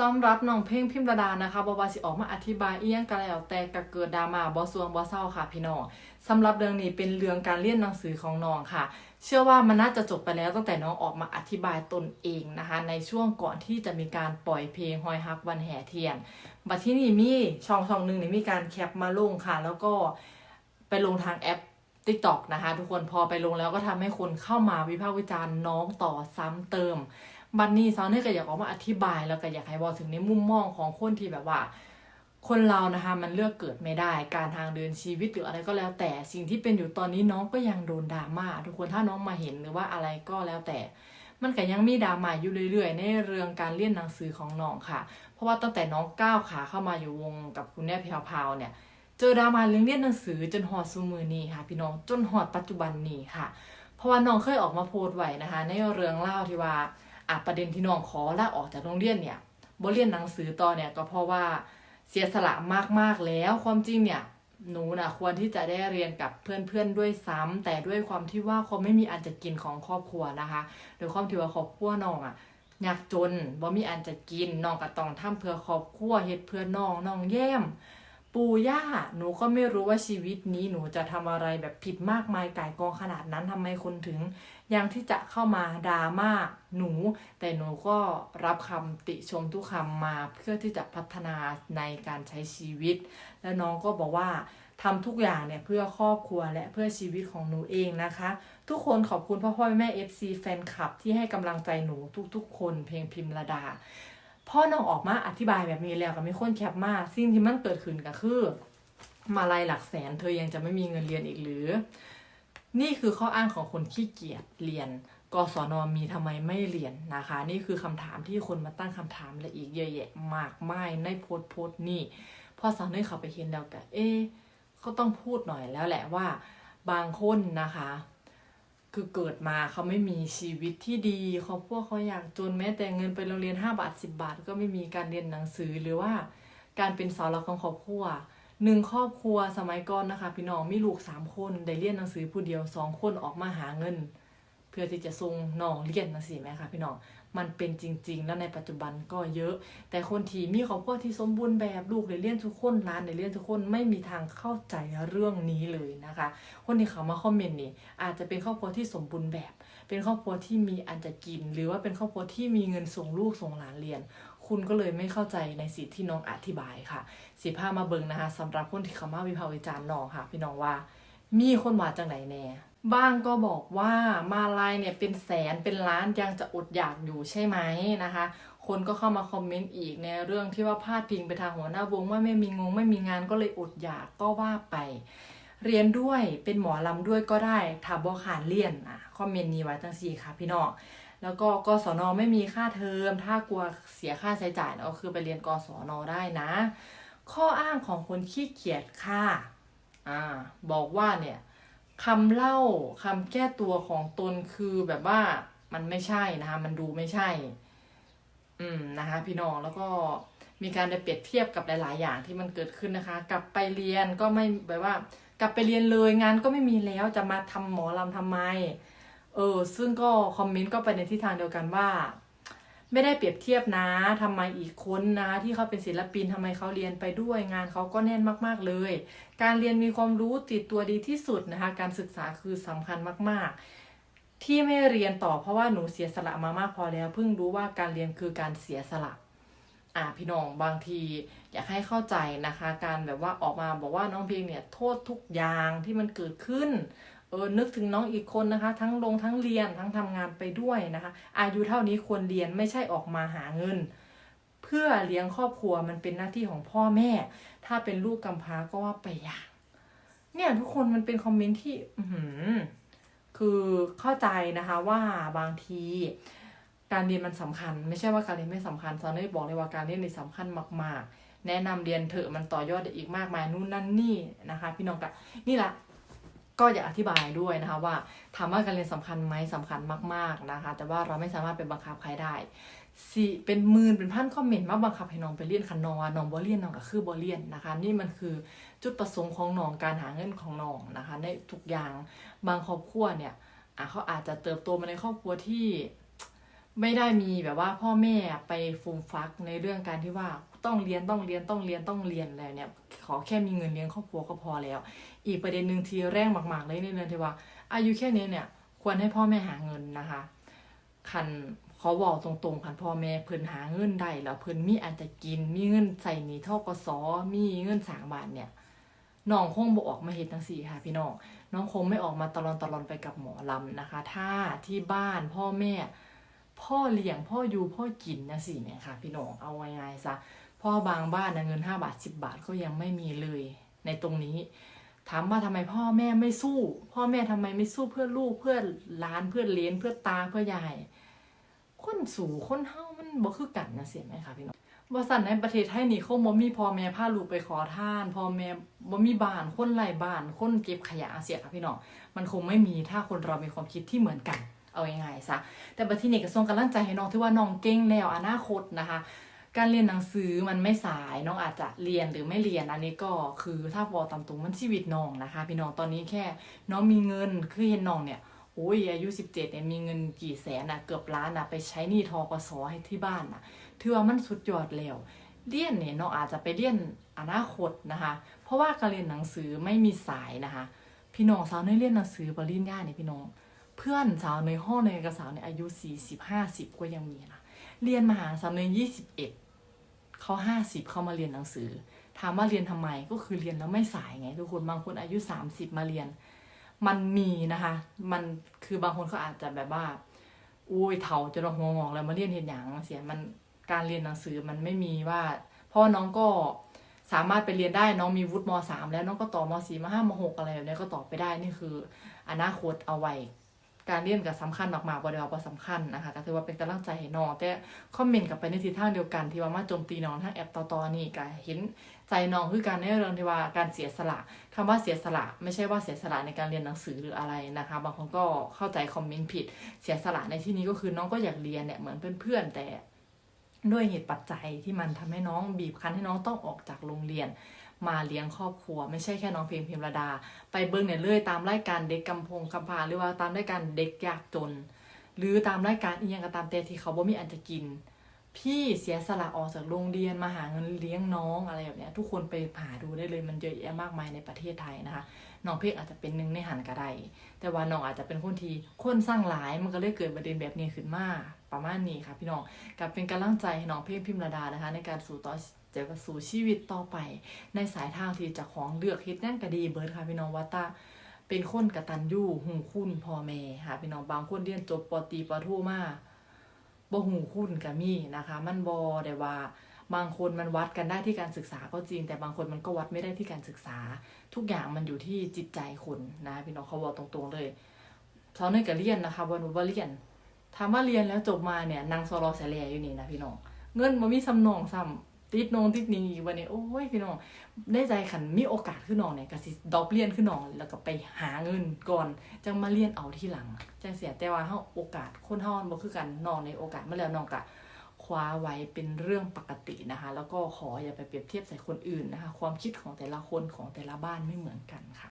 สำหรับน้องเพลงพิมระดานะคะบอบาสิออกมาอธิบายเอีหยังก็แล้วแต่กะเกิดดราม่าบอสวงบอเศร้าค่ะพี่น้องสำหรับเรื่องนี้เป็นเรื่องการเรียนหนังสือของน้องค่ะ เชื่อว่ามันน่าจะจบไปแล้วตั้งแต่น้องออกมาอธิบายตนเองนะคะ ในช่วงก่อนที่จะมีการปล่อยเพลงฮอยฮักวันแห่เทียนบัดที่นี่มีช่องช่องหนึ่งนี่มีการแคปมาลงค่ะ แล้วก็ไปลงทางแอป TikTok นะคะ ทุกคนพอไปลงแล้วก็ทำให้คนเข้ามาวิพากษ์วิจารณ์น้องต่อซ้ำเติม บัดนี้ซาวเนี่ยก็อยากออกมาอธิบายแล้วก็อยากให้บอกถึงในมุมมองของคนที่แบบว่า คนเรานะคะมันเลือกเกิดไม่ได้ การทางเดินชีวิตหรืออะไรก็แล้ว แต่สิ่งที่เป็นอยู่ตอนนี้น้องก็ยังโดนดราม่าทุกคนถ้าน้องมาเห็นหรือว่าอะไรก็แล้วแต่ มันก็ยังมีดราม่าอยู่เรื่อยๆ ในเรื่องการเรียนหนังสือของน้องค่ะ เพราะว่าตั้งแต่น้องก้าวขาเข้ามาอยู่วงกับคุณแม่เพียวพาวเนี่ยเจอดราม่าเรื่องเรียนหนังสือจนหอดซูมือนี้ค่ะ พี่น้องจนหอดปัจจุบันนี้ค่ะ เพราะว่าน้องเคยออกมาโพสต์ไว้นะคะ ในเรื่องเล่าที่ว่า อะประเด็นที่น้องขอลาออกจากโรงเรียนเนี่ยบ่เรียนหนังสือต่อเนี่ยก็เพราะว่าเสียสละมากๆแล้วความจริงเนี่ยหนูนะควรที่จะได้เรียนกับเพื่อนๆด้วยซ้ำแต่ด้วยความที่ว่าเขาไม่มีอันจะกินของครอบครัวนะคะโดยความที่ว่าครอบครัวน้องอะยากจนบ่มีอันจะกินน้องก็ต้องทำเพื่อครอบครัวเฮ็ดเพื่อน้องน้องแย้ม ปู่ย่าหนูก็ไม่รู้ว่าชีวิตนี้หนูจะทำอะไรแบบผิดมากมายก่ายกองขนาดนั้นทำไมคนถึง ยังที่จะเข้ามาดราม่าหนู แต่หนูก็รับคำติชมทุกคำมาเพื่อที่จะพัฒนาในการใช้ชีวิต และน้องก็บอกว่าทำทุกอย่างเนี่ยเพื่อครอบครัวและเพื่อชีวิตของหนูเองนะคะ ทุกคนขอบคุณพ่อพ่อแม่ FC แฟนคลับที่ให้กำลังใจหนูทุกๆ คนเพลงพิมพ์ระดา พ่อน้องออกมาอธิบายแบบนี้แล้วก็มีคนแคปมาสิ่งที่มันเกิดขึ้นก็คือ มาลายหลักแสน เธอยังจะไม่มีเงินเรียนอีกหรือ นี่คือข้ออ้างของคนขี้เกียจเรียนกศนมีทำไมไม่เรียนนะคะ นี่คือคำถามที่คนมาตั้งคำถามและอีกเยอะแยะมากมายในโพสต์โพสต์นี่พอสาวเนยเขาไปเห็นแล้วก็เอ๊ะเขาต้องพูดหน่อยแล้วแหละว่า บางคนนะคะ คือเกิดมาเขาไม่มีชีวิตที่ดีเขาพวกเขาอยากจนแม้แต่เงินไปโรงเรียน 5 บาท 10 บาท ก็ไม่มีการเรียนหนังสือหรือว่าการเป็นเสาหลักของครอบครัวหนึ่งครอบครัวสมัยก่อนนะคะ พี่น้องมีลูกสามคนได้เรียนหนังสือผู้เดียวสองคนออกมาหาเงิน พื่อที่จะส่งน้องเรียนนะสิแม่ค่ะพี่น้องมันเป็นจริง ๆ แล้วในปัจจุบันก็เยอะ แต่คนที่มีครอบครัวที่สมบูรณ์แบบลูกได้เรียนทุกคนร้านได้เรียนทุกคนไม่มีทางเข้าใจเรื่องนี้เลยนะคะ คนที่เขามาคอมเมนต์นี่อาจจะเป็นครอบครัวที่สมบูรณ์แบบ เป็นครอบครัวที่มีอันจะกิน หรือว่าเป็นครอบครัวที่มีเงินส่งลูกส่งหลานเรียน คุณก็เลยไม่เข้าใจในสิ่งที่น้องอธิบายค่ะสิพามาเบิ่งนะคะสำหรับคนที่เขามาวิพากษ์วิจารณ์น้องค่ะ พี่น้องว่า มีคนว่าจังไหนแน่ บ้างก็บอกว่ามาลายเนี่ยเป็นแสนเป็นล้านยังจะอดอยากอยู่ใช่ไหมนะคะ คนก็เข้ามาคอมเมนต์อีกในเรื่องที่ว่าพาดพิงไปทางหัวหน้าวงว่าไม่มีงงไม่มีงานก็เลยอดอยากก็ว่าไป เรียนด้วยเป็นหมอลำด้วยก็ได้ถ้าบอขานเรียนอะคอมเมนต์นี้ไว้ตั้งสี่ค่ะพี่น้องแล้วก็กศนไม่มีค่าเทอม ถ้ากลัวเสียค่าใช้จ่ายก็คือไปเรียนกศนได้นะ ข้ออ้างของคนขี้เกียจค่ะอ่าบอกว่าเนี่ย คำเล่าคำแก้ตัวของตนคือแบบว่ามันไม่ใช่นะคะ มันดูไม่ใช่ อืมนะคะ พี่น้องแล้วก็มีการได้เปรียบเทียบกับหลาย ๆ อย่างที่มันเกิดขึ้นนะคะ กลับไปเรียนก็ไม่แบบว่า กลับไปเรียนเลยงานก็ไม่มีแล้วจะมาทำหมอลำทำไม เออ ซึ่งก็คอมเมนต์ก็ไปในทิศทางเดียวกันว่า ไม่ได้เปรียบเทียบนะทำไมอีกคนนะที่เขาเป็นศิลปินทำไมเขาเรียนไปด้วยงานเขาก็แน่นมากๆเลย การเรียนมีความรู้ติดตัวดีที่สุดนะคะ การศึกษาคือสำคัญมาก ๆ ที่ไม่เรียนต่อเพราะว่าหนูเสียสละมามากพอแล้ว เพิ่งรู้ว่าการเรียนคือการเสียสละอ่าพี่น้องบางทีอยากให้เข้าใจนะคะ การแบบว่าออกมาบอกว่าน้องเพลงเนี่ยโทษทุกอย่างที่มันเกิดขึ้น ออนึกถึงน้องอีกคนนะคะ ทั้งลงทั้งเรียนทั้งทำงานไปด้วยนะคะ อายุเท่านี้ควรเรียนไม่ใช่ออกมาหาเงิน เพื่อเลี้ยงครอบครัวมันเป็นหน้าที่ของพ่อแม่ ถ้าเป็นลูกกำพร้าก็ว่าไปอย่างเนี่ยทุกคนมันเป็นคอมเมนต์ที่คือเข้าใจนะคะว่าบางทีการเรียนมันสำคัญ ไม่ใช่ว่าการเรียนไม่สำคัญซอนนี่บอกเลยว่าการเรียนนี่สำคัญมาก ๆ แนะนำเรียนเถอะมันต่อยอดได้อีกมากมายนู่นนั่นนี่นะคะ พี่น้องกะนี่แหละ ก็อยากอธิบายด้วยนะคะว่าถามว่าการเรียนสำคัญไหมสำคัญมากๆนะคะ แต่ว่าเราไม่สามารถไปบังคับใครได้สิเป็นหมื่นเป็นพันคอมเมนต์มาบังคับให้น้องไปเรียนคันนองน้องบ่เรียนน้องก็คือบ่เรียนนะคะ นี่มันคือจุดประสงค์ของน้องการหาเงินของน้องนะคะ ในทุกอย่างบางครอบครัวเนี่ยเขาอาจจะเติบโตมาในครอบครัวที่ไม่ได้มีแบบว่าพ่อแม่ไปฟูมฟักในเรื่องการที่ว่า ต้องเรียนต้องเรียนต้องเรียนต้องเรียนอะไรเนี่ยขอแค่มีเงินเลี้ยงครอบครัวก็พอแล้ว อีกประเด็นหนึ่งที่แรงมาก ๆ เลยในเรื่องที่ว่า อายุแค่นี้เนี่ยควรให้พ่อแม่หาเงินนะคะคันเขาบอกตรงๆคันพ่อแม่เพิ่นหาเงินได้แล้วเพิ่นมีอันจะกิน มีเงินใส่หนี้ทกสมีเงินสางบานเนี่ยน้องคงบ่ออกมาเฮ็ดจังซี่ค่ะพี่น้องน้องคงไม่ออกมาตลอนตลอนไปกับหมอลำนะคะ ถ้าที่บ้านพ่อแม่ พ่อเลี้ยงพ่ออยู่พ่อกินนะสิเนี่ยค่ะ พี่น้องเอาง่ายๆซะ พ่อบางบ้านนะเงิน5บาท10บาทก็ยังไม่มีเลยในตรงนี้ ถามว่าทำไมพ่อแม่ไม่สู้ พ่อแม่ทำไมไม่สู้เพื่อลูกเพื่อหลานเพื่อเลี้ยนเพื่อตาเพื่อยายคนสู่คนเฮามันบ่คือกันนะเสียไหมคะพี่น้องว่าสันในประเทศไทยนี่เขาบ่มีพ่อแม่พาลูกไปขอทานพ่อแม่บ่มีบ้านคนไร้บ้านคนเก็บขยะเสียค่ะพี่น้องมันคงไม่มีถ้าคนเรามีความคิดที่เหมือนกัน เอาง่ายๆซะแต่บัดทีนี้ก็ส่งกำลังใจให้น้องที่ว่าน้องเก่งแล้วอนาคตนะคะ การเรียนหนังสือมันไม่สายน้องอาจจะเรียนหรือไม่เรียนอันนี้ก็คือถ้าพอตามตรงมันชีวิตน้องนะคะ พี่น้องตอนนี้แค่น้องมีเงินคือเห็นน้องเนี่ยโอ้ยอายุ 17เนี่ยมีเงินกี่แสนอะเกือบล้านอะไปใช้หนี้ทกสให้ที่บ้านอะถือว่ามันสุดยอดแล้วเรียนเนี่ยน้องอาจจะไปเรียนอนาคตนะคะ เพราะว่าการเรียนหนังสือไม่มีสายนะคะ พี่น้องสาวในเรียนหนังสือปริญญาเนี่ยพี่น้อง เพื่อนสาวในห้องในกระสาวเนี่ยอายุ 40 50 ก็ยังมีนะเรียนมหาสาวใน21 เขา50เข้ามาเรียนหนังสือ ถามว่าเรียนทำไมก็คือเรียนแล้วไม่สายไง ทุกคนบางคนอายุ30มสิบมาเรียน มันมีนะคะ มันคือบางคนเขาอาจจะแบบว่าอุ้ยเฒ่าจนหัวงอกแล้วมาเรียนเห็นอย่างเสียมันการเรียนหนังสือมันไม่มีว่าพราะน้องก็สามารถไปเรียนได้น้องมีวุฒิมสามแล้วน้องก็ต่อมสี่มห้ามหกอะไรแบบนี้ก็ต่อไปได้นี่คือ อนาคตเอาไว้ การเรียนก็สำคัญมากๆบ่ได้ว่าบ่สำคัญนะคะก็ถือว่าเป็นกำลังใจให้น้องแต่คอมเมนต์กลับไปในทิศทางเดียวกันที่ว่ามาโจมตีน้องทางแอปต่อๆนี่ก็เห็นใจน้องคือการในเรื่องที่ว่าการเสียสละคำว่าเสียสละ ไม่ใช่ว่าเสียสละในการเรียนหนังสือหรืออะไรนะคะ บางคนก็เข้าใจคอมเมนต์ผิด เสียสละในที่นี้ก็คือน้องก็อยากเรียนเนี่ยเหมือนเพื่อนๆแต่ด้วยเหตุปัจจัยที่มันทำให้น้องบีบคั้นให้น้องต้องออกจากโรงเรียน มาเลี้ยงครอบครัว ไม่ใช่แค่น้องเพลงพิมระดา ไปเบิ้งเนี่ยเรื่อยตามรายการเด็กกำพงกำพาหรือว่าตามรายการเด็กยากจน หรือตามรายการอีกอย่างก็ตามแต่ที่เขาบ่มีอันจะกิน พี่เสียสละออกจากโรงเรียนมาหาเงินเลี้ยงน้องอะไรแบบเนี้ยทุกคนไปหาดูได้เลยมันเยอะแยะมากมายในประเทศไทยนะคะน้องเพลงอาจจะเป็นหนึ่งในหันก็ได้แต่ว่าน้องอาจจะเป็นคนที่คนสร้างหลายมันก็เลยเกิดประเด็นแบบนี้ขึ้นมาประมาณนี้ค่ะพี่น้องกับเป็นกำลังใจให้น้องเพลงพิมระดานะคะ ในการสู่ต่อ จะสู่ชีวิตต่อไป ในสายทางที่จะของเลือกเฮ็ดนั่นก็ดีเบิร์ดค่ะพี่น้องว่าตาเป็นคนกะตัญญูหูคุณพ่อแม่ค่ะพี่น้องบางคนเรียนจบปตรีปโทมาบ่หูคุณก็มีนะคะ มันบ่ได้ว่าบางคนมันวัดกันได้ที่การศึกษาก็จริง แต่บางคนมันก็วัดไม่ได้ที่การศึกษา ทุกอย่างมันอยู่ที่จิตใจคนนะพี่น้องเขาบอกตรงๆเลยสอนเนยกับเรียนนะคะวันนุว่าเรียนถามว่าเรียนแล้วจบมาเนี่ยนางโซรอแสลอยู่นี่นะพี่น้องเงินมันมีสำนองซ้ำ ติดนองติดนี้อีกวันนี้โอ้ยพี่น้องได้ใจขันมีโอกาสขึ้นน้องเนี่ยก็สิดอกเรียนขึ้นน้องแล้วก็ไปหาเงินก่อนจังมาเรียนเอาที่หลังจังเสียแต่ว่าเฮาโอกาสคนเฮามันบ่คือกันน้องในโอกาสมาแล้วน้องก็คว้าไว้เป็นเรื่องปกตินะคะ แล้วก็ขออย่าไปเปรียบเทียบใส่คนอื่นนะคะ ความคิดของแต่ละคนของแต่ละบ้านไม่เหมือนกันค่ะ